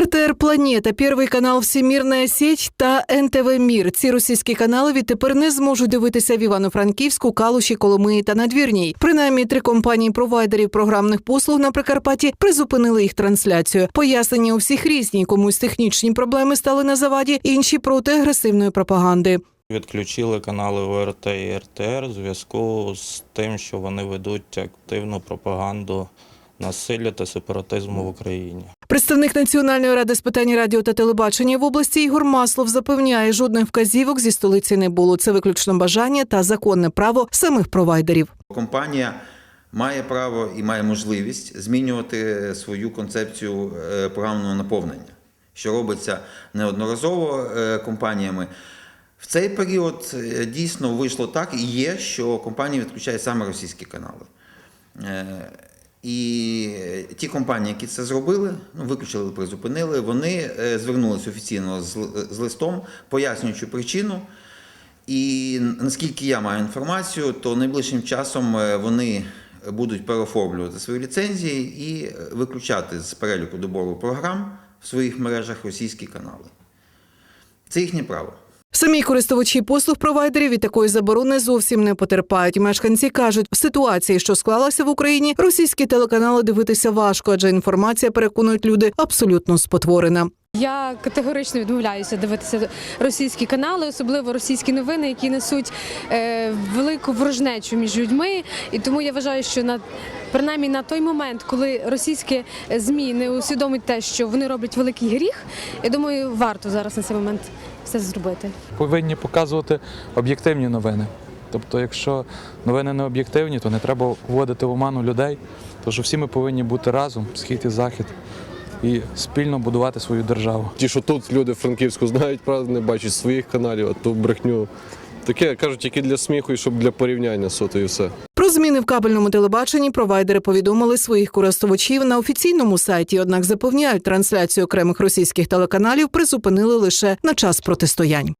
РТР Планета, Первий канал Всемірна сеть та НТВ Мір. Ці російські канали відтепер не зможуть дивитися в Івано-Франківську, Калуші, Коломиї та Надвірній. Принаймні три компанії провайдерів програмних послуг на Прикарпатті призупинили їх трансляцію. Пояснення у всіх різні. Комусь технічні проблеми стали на заваді, інші проти агресивної пропаганди. Відключили канали ОРТ і РТР у зв'язку з тим, що вони ведуть активну пропаганду насилля та сепаратизму в Україні. Представник Національної ради з питань радіо та телебачення в області Ігор Маслов запевняє, жодних вказівок зі столиці не було. Це виключно бажання та законне право самих провайдерів. Компанія має право і має можливість змінювати свою концепцію е, програмного наповнення, що робиться неодноразово е, компаніями. В цей період е, дійсно вийшло так і є, що компанії відключають саме російські канали. І ті компанії, які це зробили, ну, виключили, призупинили, вони е, звернулися офіційно з з листом, пояснюючи причину. І наскільки я маю інформацію, то найближчим часом е, вони будуть переоформлювати свої ліцензії і е, виключати з переліку добору програм в своїх мережах російські канали. Це їхнє право. Самі користувачі послуг провайдерів від такої заборони зовсім не потерпають. Мешканці кажуть, в ситуації, що склалася в Україні, російські телеканали дивитися важко, адже інформація переконують люди абсолютно спотворена. Я категорично відмовляюся дивитися російські канали, особливо російські новини, які несуть е, велику ворожнечу між людьми. І тому я вважаю, що на принаймні на той момент, коли російські змі не усвідомить те, що вони роблять великий гріх, я думаю, варто зараз на цей момент все зробити. повинні показувати об'єктивні новини. Тобто, якщо новини не об'єктивні, то не треба вводити в оману людей. Тому що всі ми повинні бути разом, схід і захід, і спільно будувати свою державу. Ті, що тут люди в Франківську знають, правда, не бачать своїх каналів, а ту брехню. Таке кажуть, тільки для сміху і щоб для порівняння сото і все. Про зміни в кабельному телебаченні провайдери повідомили своїх користувачів на офіційному сайті. Однак запевняють, трансляцію окремих російських телеканалів призупинили лише на час протистоянь.